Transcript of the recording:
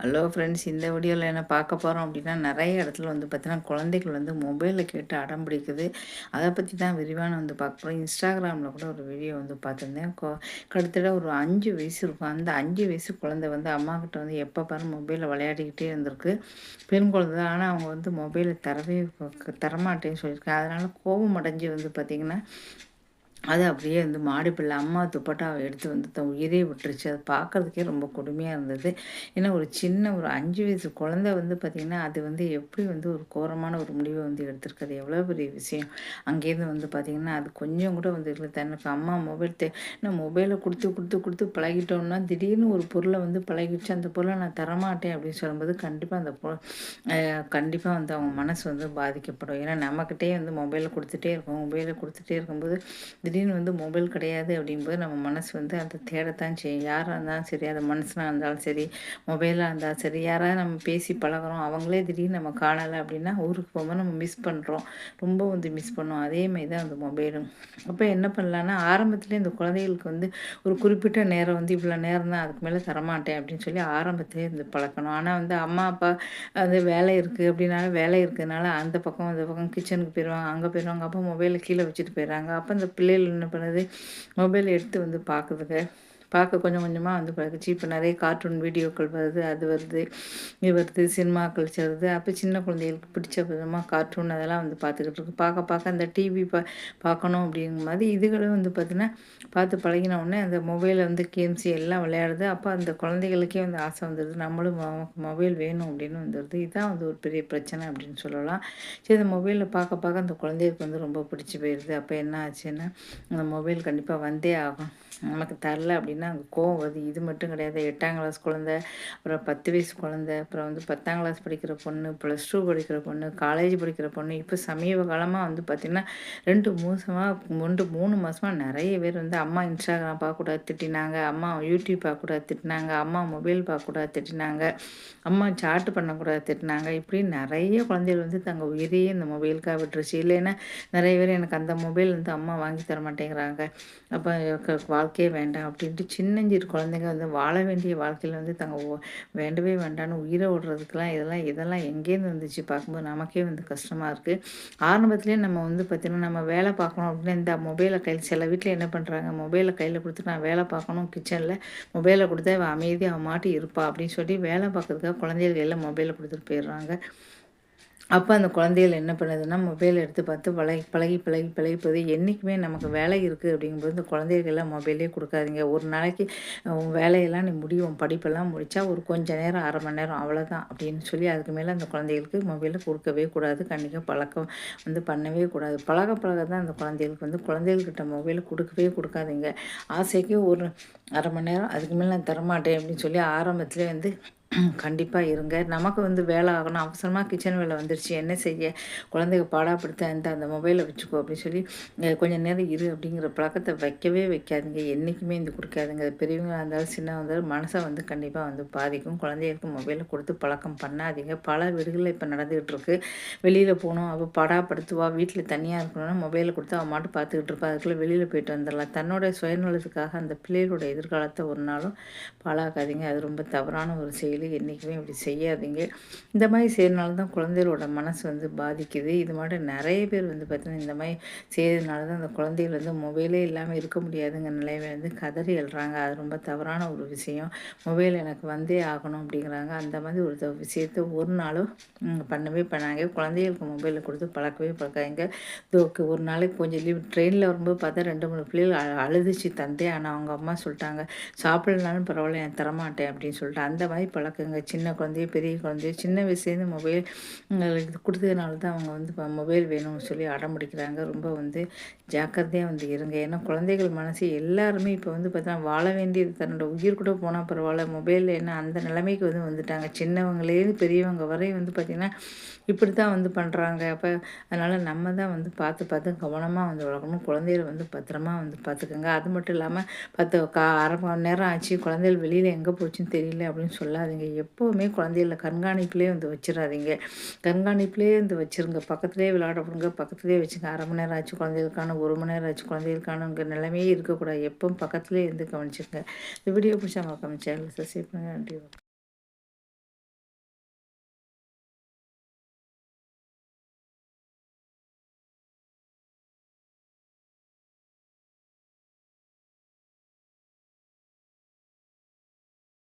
Hello friends இந்த வீடியோவில் என்ன பார்க்க போகிறோம் அப்படின்னா நிறைய இடத்துல வந்து பார்த்தீங்கன்னா குழந்தைகள் வந்து மொபைலில் கேட்டு அடம் பிடிக்குது. அதை பற்றி தான் விரிவான வந்து பார்க்க போகிறோம் இன்ஸ்டாகிராமில் கூட ஒரு வீடியோ வந்து பார்த்துருந்தேன். கிட்டத்தட்ட ஒரு அஞ்சு வயசு இருக்கும். அந்த அஞ்சு வயசு குழந்தை வந்து அம்மா கிட்ட வந்து எப்போ பாரு மொபைலில் விளையாடிக்கிட்டே இருந்திருக்கு. பெண் குழந்தை தான். ஆனால் அவங்க வந்து மொபைலை தரவே தரமாட்டேன்னு சொல்லியிருக்கேன் அதனால் கோபம் அடைஞ்சு வந்து பார்த்திங்கன்னா அது அப்படியே வந்து மாடிப்பிள்ளை அம்மா துப்பட்டாவை எடுத்து வந்து தன் உயிரே விட்டுருச்சு. அது பார்க்குறதுக்கே ரொம்ப கொடுமையாக இருந்தது. ஏன்னா ஒரு சின்ன ஒரு அஞ்சு வயசு குழந்தை வந்து பார்த்திங்கன்னா அது வந்து எப்படி வந்து ஒரு கோரமான ஒரு முடிவை வந்து எடுத்திருக்கிறது எவ்வளோ பெரிய விஷயம். அங்கேருந்து வந்து பார்த்திங்கன்னா அது கொஞ்சம் கூட வந்து இல்லை தனக்கு அம்மா மொபைல் தே நான் மொபைலை கொடுத்து கொடுத்து கொடுத்து பழகிட்டோம்னா திடீர்னு ஒரு பொருளை வந்து பழகிடுச்சு. அந்த பொருளை நான் தரமாட்டேன் அப்படின்னு சொல்லும்போது கண்டிப்பாக அந்த பொ கண்டிப்பாக வந்து அவங்க மனசு வந்து பாதிக்கப்படும். ஏன்னா நம்மக்கிட்டே வந்து மொபைலை கொடுத்துட்டே இருக்கோம். மொபைலை கொடுத்துட்டே இருக்கும்போது திடீர்னு வந்து மொபைல் கிடையாது அப்படிங்கும்போது நம்ம மனசு வந்து அதை தேடத்தான் செய்யும். யாராக இருந்தாலும் சரி அது மனசனாக இருந்தாலும் சரி மொபைலாக இருந்தாலும் சரி யாராவது நம்ம பேசி பழகிறோம் அவங்களே திடீர்னு நம்ம காணலை அப்படின்னா ஊருக்கு போகும்போது நம்ம மிஸ் பண்ணுறோம் ரொம்ப வந்து மிஸ் பண்ணோம் அதேமாதிரி தான் அந்த மொபைலும். அப்போ என்ன பண்ணலான்னா ஆரம்பத்துலேயே இந்த குழந்தைகளுக்கு வந்து ஒரு குறிப்பிட்ட நேரம் வந்து இவ்வளோ நேரம் தான் அதுக்கு மேலே தரமாட்டேன் அப்படின்னு சொல்லி ஆரம்பத்துலேயே இருந்து பழக்கணும். ஆனால் வந்து அம்மா அப்பா அது வேலை இருக்குது அப்படின்னாலும் வேலை இருக்கிறதுனால அந்த பக்கம் அந்த பக்கம் கிச்சனுக்கு போயிடுவாங்க அங்கே போயிடுவாங்க அப்போ மொபைலை கீழே வச்சுட்டு போயிடுறாங்க. அப்போ அந்த பிள்ளைகள் என்ன பண்ணுது? மொபைல் எடுத்து வந்து பார்க்குதுங்க பார்க்க கொஞ்சம் கொஞ்சமாக வந்து பழகிச்சு. இப்போ நிறைய கார்ட்டூன் வீடியோக்கள் வருது அது வருது இது வருது சினிமாக்கள் வருது. அப்போ சின்ன குழந்தைகளுக்கு பிடிச்ச விதமாக கார்ட்டூன் அதெல்லாம் வந்து பார்த்துக்கிட்டு இருக்கு பார்க்க பார்க்க அந்த டிவி பா பார்க்கணும் அப்படிங்கிற மாதிரி இதுகளும் வந்து பார்த்திங்கன்னா பார்த்து பழகின உடனே அந்த மொபைலில் வந்து கேம்ஸ் எல்லாம் விளையாடுது. அப்போ அந்த குழந்தைகளுக்கே வந்து ஆசை வந்துடுது நம்மளும் மொபைல் வேணும் அப்படின்னு வந்துடுது இதுதான் வந்து ஒரு பெரிய பிரச்சனை அப்படின்னு சொல்லலாம். சரி இந்த மொபைலில் பார்க்க பார்க்க அந்த குழந்தைகளுக்கு வந்து ரொம்ப பிடிச்சி போயிடுது அப்போ என்ன ஆச்சுன்னா அந்த மொபைல் கண்டிப்பாக வந்தே ஆகும். நமக்கு தரல அப்படின்னா அங்கே கோவம் வருது. இது மட்டும் கிடையாது. எட்டாம் கிளாஸ் குழந்த அப்புறம் பத்து வயசு குழந்த அப்புறம் வந்து பத்தாம் கிளாஸ் படிக்கிற பொண்ணு ப்ளஸ் டூ படிக்கிற பொண்ணு காலேஜ் படிக்கிற பொண்ணு. இப்போ சமீப காலமாக வந்து பார்த்திங்கன்னா ரெண்டு மாதமாக ரெண்டு மூணு மாதமாக நிறைய பேர் வந்து அம்மா இன்ஸ்டாகிராம் பார்க்கக்கூடாது திட்டினாங்க. அம்மா யூடியூப் பார்க்கக்கூடாது திட்டினாங்க. அம்மா மொபைல் பார்க்கக்கூடாது திட்டினாங்க. அம்மா சாட்டு பண்ணக்கூடாது திட்டினாங்க. இப்படி நிறைய குழந்தைகள் வந்து தங்கள் உயிரையே இந்த மொபைலுக்காக விட்டுருச்சு. இல்லைன்னா நிறைய பேர் எனக்கு அந்த மொபைல் வந்து அம்மா வாங்கி தர மாட்டேங்கிறாங்க. அப்போ வாழ்க்கையே வேண்டாம் அப்படின்ட்டு சின்னஞ்சிறு குழந்தைங்க வந்து வாழ வேண்டிய வாழ்க்கையில் வந்து தங்க வேண்டவே வேண்டான்னு உயிரை விடுறதுக்கெலாம் இதெல்லாம் இதெல்லாம் எங்கேருந்து வந்துச்சு பார்க்கும்போது நமக்கே வந்து கஷ்டமாக இருக்குது ஆரம்பத்துலேயே நம்ம வந்து பார்த்திங்கன்னா நம்ம வேலை பார்க்கணும் அப்படின்னா இந்த மொபைலை கையில் சில வீட்டில் என்ன பண்ணுறாங்க மொபைலை கையில் கொடுத்து நான் வேலை பார்க்கணும் கிச்சனில் மொபைலை கொடுத்தா அமைதியாக அவன் மாட்டி இருப்பா அப்படின்னு சொல்லி வேலை பார்க்கறதுக்காக குழந்தைகள் எல்லாம் மொபைலை கொடுத்துட்டு போயிடுறாங்க. அப்போ அந்த குழந்தைகள் என்ன பண்ணுதுன்னா மொபைல் எடுத்து பார்த்து பழகி பழகி பழகி பழகி போது என்றைக்குமே நமக்கு வேலை இருக்குது அப்படிங்கும்போது இந்த குழந்தைகள்லாம் மொபைலே கொடுக்காதீங்க. ஒரு நாளைக்கு வேலையெல்லாம் நீ முடியும் படிப்பெல்லாம் முடித்தா ஒரு கொஞ்சம் நேரம் அரை மணி நேரம் அவ்வளோதான் அப்படின்னு சொல்லி அதுக்கு மேலே அந்த குழந்தைகளுக்கு மொபைலை கொடுக்கவே கூடாது. கண்டிப்பாக பழக்கம் வந்து பண்ணவே கூடாது. பழக பழக தான் அந்த குழந்தைகளுக்கு வந்து குழந்தைகள்கிட்ட மொபைலை கொடுக்கவே கொடுக்காதீங்க. ஆசைக்கு ஒரு அரை மணி நேரம் அதுக்கு மேலே நான் தரமாட்டேன் அப்படின்னு சொல்லி ஆரம்பத்துலேயே வந்து கண்டிப்பாக இருங்க. நமக்கு வந்து வேலை ஆகணும். அவசரமாக கிச்சன் வேலை வந்துருச்சு. என்ன செய்ய? குழந்தைங்க பாடாப்படுத்த அந்த அந்த மொபைலை வச்சுக்கோ அப்படின்னு சொல்லி கொஞ்சம் நேரம் இரு அப்படிங்கிற பழக்கத்தை வைக்கவே வைக்காதுங்க. என்றைக்குமே இந்த கொடுக்காதுங்க. பெரியவங்களாக இருந்தாலும் சின்ன இருந்தாலும் மனசை வந்து கண்டிப்பாக வந்து பாதிக்கும். குழந்தைகளுக்கு மொபைலை கொடுத்து பழக்கம் பண்ணாதீங்க. பல வீடுகளில் இப்போ நடந்துக்கிட்டு இருக்கு. வெளியில் போகணும். அவள் படாப்படுத்துவா. வீட்டில் தனியாக இருக்கணும்னா மொபைலை கொடுத்து அவன் மாட்டு பார்த்துக்கிட்டு இருப்பா. அதுக்குள்ளே வெளியில் போயிட்டு வந்துடலாம். தன்னோட சுயநலத்துக்காக அந்த பிள்ளைகளோட எதிர்காலத்தை ஒரு நாளும் பாழாக்காதீங்க. அது ரொம்ப தவறான ஒரு செயல். சொல்லி என்றைக்குமே இப்படி செய்யாதீங்க. இந்த மாதிரி செய்யறதுனால தான் குழந்தைகளோட மனசு வந்து பாதிக்குது. இது மாதிரி நிறைய பேர் வந்து பார்த்திங்கன்னா இந்த மாதிரி செய்யறதுனால தான் அந்த குழந்தைகள் வந்து மொபைலே இல்லாமல் இருக்க முடியாதுங்க நிலைமை வந்து கதறி எழுறாங்க. அது ரொம்ப தவறான ஒரு விஷயம். மொபைல் எனக்கு வந்தே ஆகணும் அப்படிங்கிறாங்க. அந்த மாதிரி ஒரு விஷயத்த ஒரு நாளும் பண்ணவே பண்ணாங்க. குழந்தைகளுக்கு மொபைலில் கொடுத்து பழக்கவே பழக்காங்க ஓகே ஒரு நாளைக்கு கொஞ்சம் லீவ் ட்ரெயினில் வரும்போது பார்த்தா ரெண்டு மூணு பிள்ளைகள் அழுதுச்சு தந்தே. ஆனால் அவங்க அம்மா சொல்லிட்டாங்க சாப்பிடலனாலும் பரவாயில்ல நான் தரமாட்டேன் அப்படின்னு சொல்லிட்டு. அந்த மாதிரி பழக்கம் இருக்குங்க சின்ன குழந்தைய பெரிய குழந்தைய சின்ன வயசுலேருந்து மொபைல் இது கொடுத்ததுனால தான் அவங்க வந்து இப்போ மொபைல் வேணும்னு சொல்லி அடம் பிடிக்கிறாங்க. ரொம்ப வந்து ஜாக்கிரதையாக வந்து இருங்க. ஏன்னா குழந்தைகள் மனசு எல்லாருமே இப்போ வந்து பார்த்தா வாழ வேண்டியது தன்னோட உயிர் கூட போனால் பரவாயில்ல. மொபைலில் என்ன அந்த நிலைமைக்கு வந்து வந்துட்டாங்க. சின்னவங்களேருந்து பெரியவங்க வரை வந்து பார்த்திங்கன்னா இப்படி தான் வந்து பண்ணுறாங்க அப்போ அதனால் நம்ம தான் வந்து பார்த்து பார்த்து கவனமாக வந்து வளர்க்கணும் குழந்தைகளை வந்து பத்திரமா வந்து பார்த்துக்கோங்க. அது மட்டும் இல்லாமல் பத்து கா அரை மணி நேரம் ஆச்சு. குழந்தைகள் வெளியில் எங்கே போச்சுன்னு தெரியல அப்படின்னு சொல்லாதீங்க. நீங்கள் எப்போவுமே குழந்தைகள கண்காணிப்புலேயே வந்து வச்சிடாதீங்க. கண்காணிப்புலேயே வந்து வச்சுருங்க. பக்கத்துலேயே விளையாட விடுங்க. பக்கத்துலேயே வச்சுங்க. அரை மணி நேரம் ஆச்சு குழந்தைகளுக்கான ஒரு மணி நேரம் ஆச்சு குழந்தைகளுக்கானங்கிற நிலைமையே இருக்கக்கூடாது. எப்பவும் பக்கத்துலேயே இருந்து கவனிச்சுங்க இந்த வீடியோ பிடிச்சா மறக்காம சேனல் சப்ஸ்கிரைப் பண்ணுங்கள் நன்றி